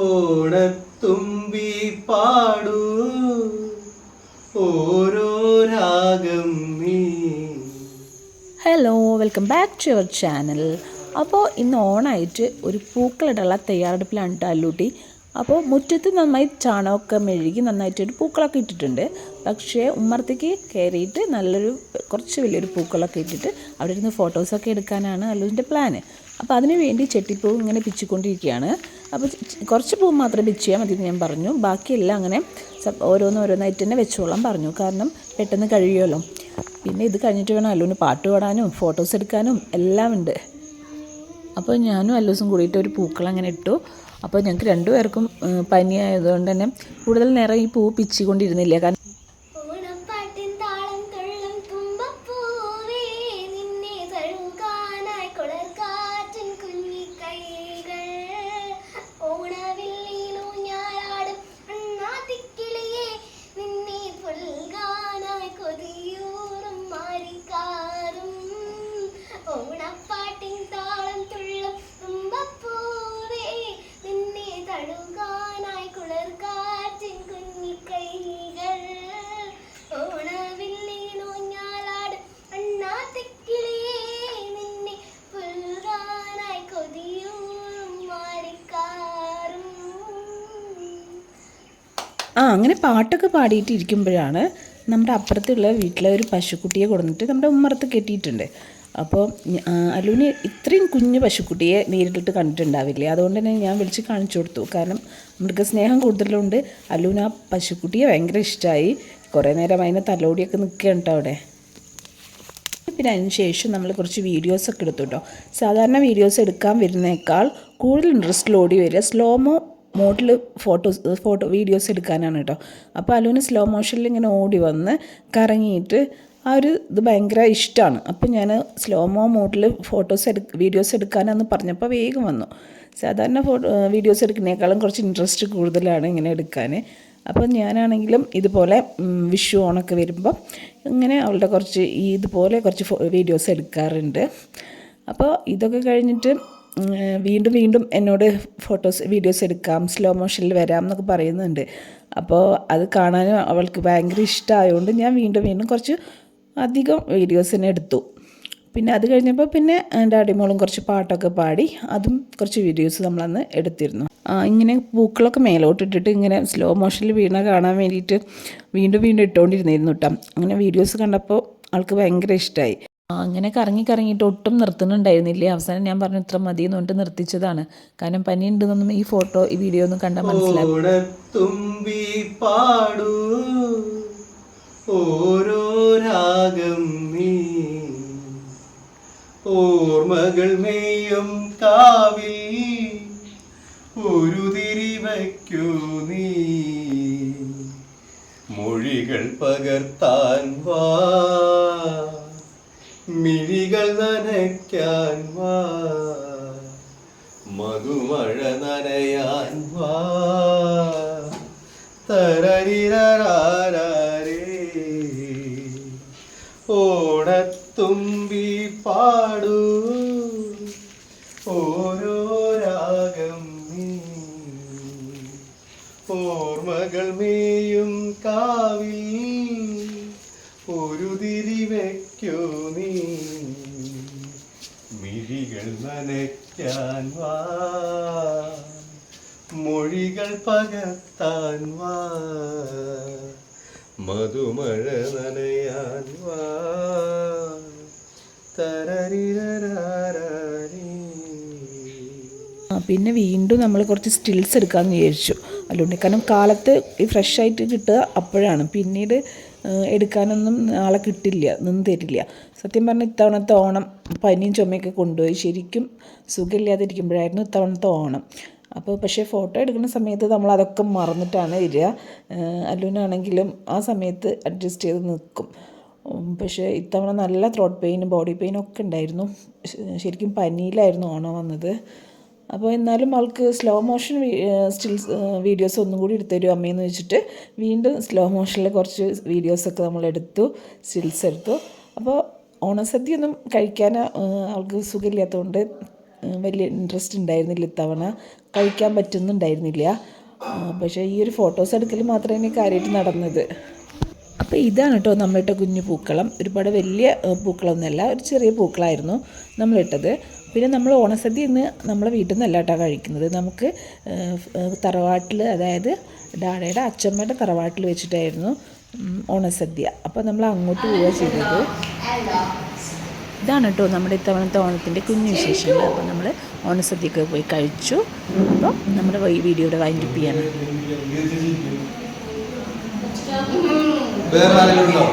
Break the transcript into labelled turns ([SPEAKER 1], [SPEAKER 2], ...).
[SPEAKER 1] ഓണത്തുമ്പി പാടു. ഓരോ രാഗം
[SPEAKER 2] hello welcome back to your channel അപ്പോൾ ഇന്ന് ഓണായിട്ട് ഒരു പൂക്കളിടുള്ള തയ്യാറെടുപ്പിലാണ് അല്ലൂട്ടി. അപ്പോൾ മുറ്റത്ത് നന്നായി ചാണകമൊക്കെ മെഴുകി നന്നായിട്ട് ഒരു പൂക്കളൊക്കെ ഇട്ടിട്ടുണ്ട്. പക്ഷേ ഉമ്മർത്തേക്ക് കയറിയിട്ട് നല്ലൊരു കുറച്ച് വലിയൊരു പൂക്കളൊക്കെ ഇട്ടിട്ട് അവിടെ ഇരുന്ന് ഫോട്ടോസൊക്കെ എടുക്കാനാണ് അല്ലുവിന്റെ പ്ലാന് അപ്പോൾ അതിന് വേണ്ടി ചെട്ടിപ്പൂ ഇങ്ങനെ പിച്ചിക്കൊണ്ടിരിക്കുകയാണ്. അപ്പോൾ കുറച്ച് പൂ മാത്രം ചെയ്യാൻ മതി എന്ന് ഞാൻ പറഞ്ഞു. ബാക്കിയെല്ലാം അങ്ങനെ ഓരോന്ന് ഓരോന്നായിട്ട് തന്നെ വെച്ചോളാം പറഞ്ഞു. കാരണം പെട്ടെന്ന് കഴിയുമല്ലോ. പിന്നെ ഇത് കഴിഞ്ഞിട്ട് വേണം അല്ലുവിന് പാട്ട് പാടാനും ഫോട്ടോസ് എടുക്കാനും എല്ലാം ഉണ്ട്. അപ്പോൾ ഞാനും അല്ലൂസും കൂടിയിട്ട് ഒരു പൂക്കൾ അങ്ങനെ ഇട്ടു. അപ്പോൾ ഞങ്ങൾക്ക് രണ്ടുപേർക്കും പനിയായതുകൊണ്ട് തന്നെ കൂടുതൽ നേരം ഈ പൂ പിച്ചിക്കൊണ്ടിരുന്നില്ല. കാരണം ആ അങ്ങനെ പാട്ടൊക്കെ പാടിയിട്ട് ഇരിക്കുമ്പോഴാണ് നമ്മുടെ അപ്പുറത്തുള്ള വീട്ടിലെ ഒരു പശുക്കുട്ടിയെ കൊടുത്തിട്ട് നമ്മുടെ ഉമ്മറത്ത് കെട്ടിയിട്ടുണ്ട്. അപ്പോൾ അലുവിന് ഇത്രയും കുഞ്ഞു പശുക്കുട്ടിയെ നേരിട്ടിട്ട് കണ്ടിട്ടുണ്ടാവില്ലേ? അതുകൊണ്ട് തന്നെ ഞാൻ വിളിച്ച് കാണിച്ചു കൊടുത്തു. കാരണം മൃഗസ്നേഹം കൂടുതലുണ്ട്. അലുവിന് ആ പശുക്കുട്ടിയെ ഭയങ്കര ഇഷ്ടമായി കുറേ നേരം അതിനെ തലോടിയൊക്കെ നിൽക്കുകയുണ്ട് അവിടെ. പിന്നെ അതിന് ശേഷം നമ്മൾ കുറച്ച് വീഡിയോസൊക്കെ എടുത്തു കേട്ടോ. സാധാരണ വീഡിയോസ് എടുക്കാൻ വരുന്നേക്കാൾ കൂടുതൽ ഇൻട്രസ്റ്റിൽ ഓടി വരിക. സ്ലോമോ മോഡിൽ ഫോട്ടോസ് ഫോട്ടോ വീഡിയോസ് എടുക്കാനാണ് കേട്ടോ അപ്പോൾ അലുവിന് സ്ലോ മോഷനിൽ ഇങ്ങനെ ഓടി വന്ന് കറങ്ങിയിട്ട് ആ ഒരു ഇത് ഭയങ്കര ഇഷ്ടമാണ് അപ്പം ഞാൻ സ്ലോമോ മോഡിൽ ഫോട്ടോസ് എടു വീഡിയോസ് എടുക്കാനെന്ന് പറഞ്ഞപ്പോൾ വേഗം വന്നു. സാധാരണ ഫോട്ടോ വീഡിയോസ് എടുക്കുന്നതിനേക്കാളും കുറച്ച് ഇൻട്രസ്റ്റ് കൂടുതലാണ് ഇങ്ങനെ എടുക്കാൻ അപ്പം ഞാനാണെങ്കിലും ഇതുപോലെ വിഷു ഓണൊക്കെ വരുമ്പം ഇങ്ങനെ അവളുടെ കുറച്ച് ഈ ഇതുപോലെ കുറച്ച് വീഡിയോസ് എടുക്കാറുണ്ട്. അപ്പോൾ ഇതൊക്കെ കഴിഞ്ഞിട്ട് വീണ്ടും വീണ്ടും എന്നോട് ഫോട്ടോസ് വീഡിയോസ് എടുക്കാം സ്ലോ മോഷനിൽ വരാം എന്നൊക്കെ പറയുന്നുണ്ട്. അപ്പോൾ അത് കാണാനും അവൾക്ക് ഭയങ്കര ഇഷ്ടമായതുകൊണ്ട് ഞാൻ വീണ്ടും വീണ്ടും കുറച്ച് അധികം വീഡിയോസ് തന്നെ എടുത്തു. പിന്നെ അത് കഴിഞ്ഞപ്പോൾ പിന്നെ എന്റെ അടിമോളും കുറച്ച് പാട്ടൊക്കെ പാടി അതും കുറച്ച് വീഡിയോസ് നമ്മളന്ന് എടുത്തിരുന്നു. ഇങ്ങനെ പൂക്കളൊക്കെ മേലോട്ടിട്ടിട്ട് ഇങ്ങനെ സ്ലോ മോഷനിൽ വീണ കാണാൻ വേണ്ടിയിട്ട് വീണ്ടും വീണ്ടും ഇട്ടുകൊണ്ടിരുന്നിരുന്നു കേട്ടോ അങ്ങനെ വീഡിയോസ് കണ്ടപ്പോൾ ആൾക്ക് ഭയങ്കര ഇഷ്ടമായി അങ്ങനെ കറങ്ങി കറങ്ങിയിട്ട് ഒട്ടും നിർത്തുന്നുണ്ടായിരുന്നില്ലേ? അവസാനം ഞാൻ പറഞ്ഞു ഇത്ര മതി എന്ന് പറഞ്ഞിട്ട് നിർത്തിച്ചതാണ്. കാരണം പനി ഉണ്ടെന്നൊന്നും ഈ ഫോട്ടോ ഈ വീഡിയോ ഒന്നും കണ്ടാൽ മനസ്സിലാവും
[SPEAKER 1] രാഗം നീ. നീ. മൊഴികൾ പകർത്താൻ വാ. മിഴികൾ നനയ്ക്കാൻ വാ. മധുമഴ നനയാൻ വാ. തരരിരരാരേ ഓടത്തുമ്പി പാടൂ. ഓരോ രാഗം നീ ഓർമ്മകൾ മേയും കാവിൽ. ഒരു തിരി വയ്ക്കൂ നീ. മിഴികൾ നനയ്ക്കാൻ വാ. മൊഴികൾ പകർത്താൻ വാ. മധുമഴ നനയാൻ വാ. തരരിരരാരേ
[SPEAKER 2] പിന്നെ വീണ്ടും നമ്മൾ കുറച്ച് സ്റ്റിൽസ് എടുക്കാമെന്ന് വിചാരിച്ചു. അല്ലുണ്ട്. കാരണം കാലത്ത് ഈ ഫ്രഷ് ആയിട്ട് കിട്ടുക അപ്പോഴാണ്. പിന്നീട് എടുക്കാനൊന്നും നാളെ കിട്ടില്ല നിന്ന് തരില്ല. സത്യം പറഞ്ഞാൽ ഇത്തവണത്തെ ഓണം പനിയും ചുമയൊക്കെ കൊണ്ടുപോയി. ശരിക്കും സുഖമില്ലാതിരിക്കുമ്പോഴായിരുന്നു ഇത്തവണത്തെ ഓണം. അപ്പോൾ പക്ഷേ ഫോട്ടോ എടുക്കുന്ന സമയത്ത് നമ്മൾ അതൊക്കെ മറന്നിട്ടാണ് വരിക. അല്ലുവിനാണെങ്കിലും ആ സമയത്ത് അഡ്ജസ്റ്റ് ചെയ്ത് നിൽക്കും. പക്ഷേ ഇത്തവണ നല്ല ത്രോട്ട് പെയിനും ബോഡി പെയിനും ഒക്കെ ഉണ്ടായിരുന്നു. ശരിക്കും പനിയിലായിരുന്നു ഓണം വന്നത്. അപ്പോൾ എന്നാലും ആൾക്ക് സ്ലോ മോഷൻ സ്റ്റിൽസ് വീഡിയോസ് ഒന്നും കൂടി എടുത്തു അമ്മയെന്ന് വെച്ചിട്ട്. വീണ്ടും സ്ലോ മോഷനിൽ കുറച്ച് വീഡിയോസൊക്കെ നമ്മൾ എടുത്തു സ്റ്റിൽസ് എടുത്തു. അപ്പോൾ ഓണസദ്യ ഒന്നും കഴിക്കാൻ ആൾക്ക് സുഖമില്ലാത്തതുകൊണ്ട് വലിയ ഇൻട്രസ്റ്റ് ഉണ്ടായിരുന്നില്ല ഇത്തവണ. കഴിക്കാൻ പറ്റുന്നുണ്ടായിരുന്നില്ല. പക്ഷേ ഈ ഒരു ഫോട്ടോസ് എടുക്കൽ മാത്രമേ കാര്യമായിട്ട് നടന്നത്. അപ്പോൾ ഇതാണ് കേട്ടോ നമ്മളിട്ട കുഞ്ഞു പൂക്കളം. ഒരുപാട് വലിയ പൂക്കളൊന്നുമല്ല ഒരു ചെറിയ പൂക്കളായിരുന്നു നമ്മളിട്ടത്. പിന്നെ നമ്മൾ ഓണസദ്യ ഇന്ന് നമ്മളെ വീട്ടിൽ നിന്നല്ല കേട്ടോ കഴിക്കുന്നത്. നമുക്ക് തറവാട്ടിൽ അതായത് ഡാഡയുടെ അച്ഛമ്മയുടെ തറവാട്ടിൽ വെച്ചിട്ടായിരുന്നു ഓണസദ്യ. അപ്പോൾ നമ്മൾ അങ്ങോട്ട് പോവുക ചെയ്തത്. ഇതാണ് കേട്ടോ നമ്മുടെ ഇത്തവണത്തെ ഓണത്തിന്റെ കുഞ്ഞു വിശേഷങ്ങൾ. അപ്പോൾ നമ്മൾ ഓണസദ്യക്ക് പോയി കഴിച്ചു. അപ്പോൾ നമ്മുടെ വീഡിയോയുടെ വൈൻഡപ്പ് ചെയ്യണം
[SPEAKER 1] വേറെ ആരെങ്കിലും ഉണ്ടോ?